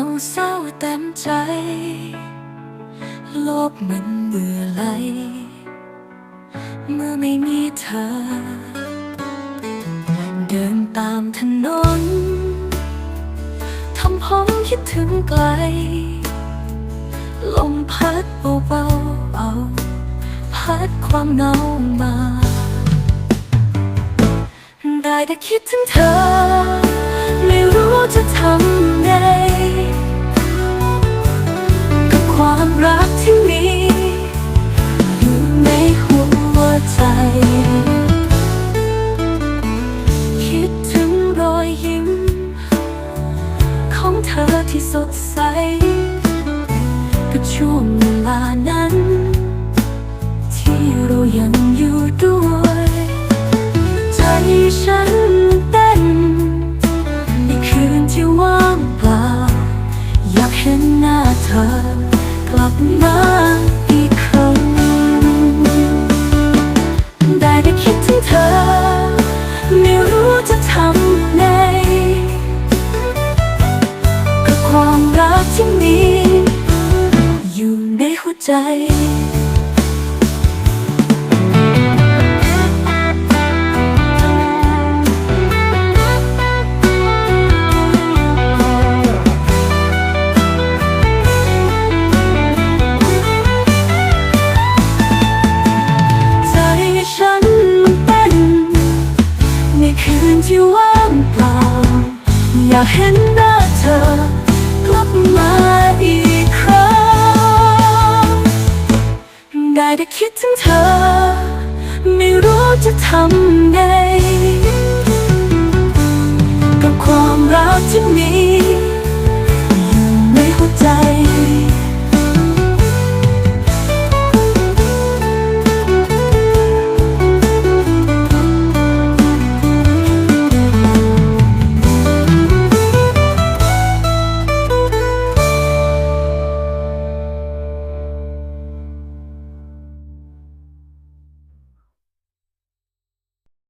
าเศร้าเต็มใจ โลกมันเบื่อไหลเมื่อไม่มีเธอ เดินตามถนนทำผมคิดถึงไกล ลมพัดเบาๆเอาพัดความเหงามา ได้แต่คิดถึงเธอ ไม่รู้จะทำไง ที่สดใสกับช่วงเวลานั้น ที่เรายังอยู่ด้วยใจฉันเต้นในคืนที่ว่างเปล่า อยากเห็นหน้าเธอกลับมา ความรักที่มี อยู่ในหัวใจใจฉันเต้นในคืนที่ว่างเปล่าอยากเห็นหน้า ได้แต่คิดถึงเธอ ไม่รู้จะทำไง กับความรักที่มี